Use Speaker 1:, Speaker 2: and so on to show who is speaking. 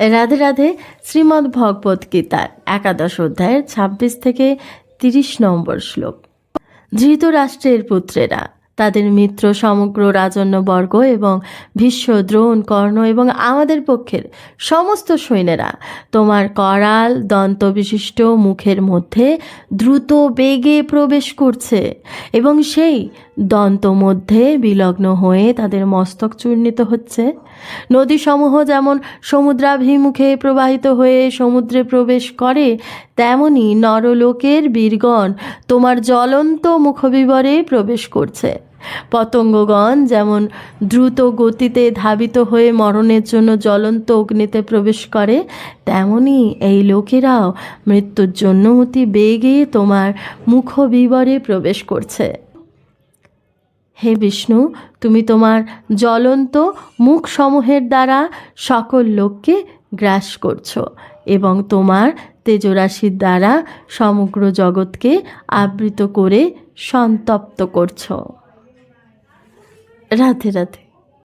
Speaker 1: রাধে রাধে, শ্রীমদ্ ভগবত গীতার একাদশ অধ্যায়ের ছাব্বিশ থেকে তিরিশ নম্বর শ্লোক। ধৃত রাষ্ট্রের পুত্রেরা তাদের মিত্র, সমগ্র রাজন্যবর্গ এবং ভীষ্ম, দ্রোণ, কর্ণ এবং আমাদের পক্ষের সমস্ত সৈন্যেরা তোমার করাল দন্ত বিশিষ্ট মুখের মধ্যে দ্রুত বেগে প্রবেশ করছে এবং সেই দন্ত মধ্যে বিলগ্ন হয়ে তাদের মস্তক চূর্ণিত হচ্ছে। নদীসমূহ যেমন সমুদ্রাভিমুখে প্রবাহিত হয়ে সমুদ্রে প্রবেশ করে, তেমনি নরলোকের বীরগণ তোমার জ্বলন্ত মুখবিবরে প্রবেশ করছে। পতঙ্গগণ যেমন দ্রুত গতিতে ধাবিত হয়ে মরণের জন্য জ্বলন্ত অগ্নিতে প্রবেশ করে, তেমনি এই লোকেরাও মৃত্যুর জন্য অতি বেগে তোমার মুখবিবরে প্রবেশ করছে। হে বিষ্ণু, তুমি তোমার জ্বলন্ত মুখসমূহের দ্বারা সকল লোককে গ্রাস করছ এবং তোমার তেজরাশির দ্বারা সমগ্র জগৎকে আবৃত করে সন্তপ্ত করছ। রাধে রাধে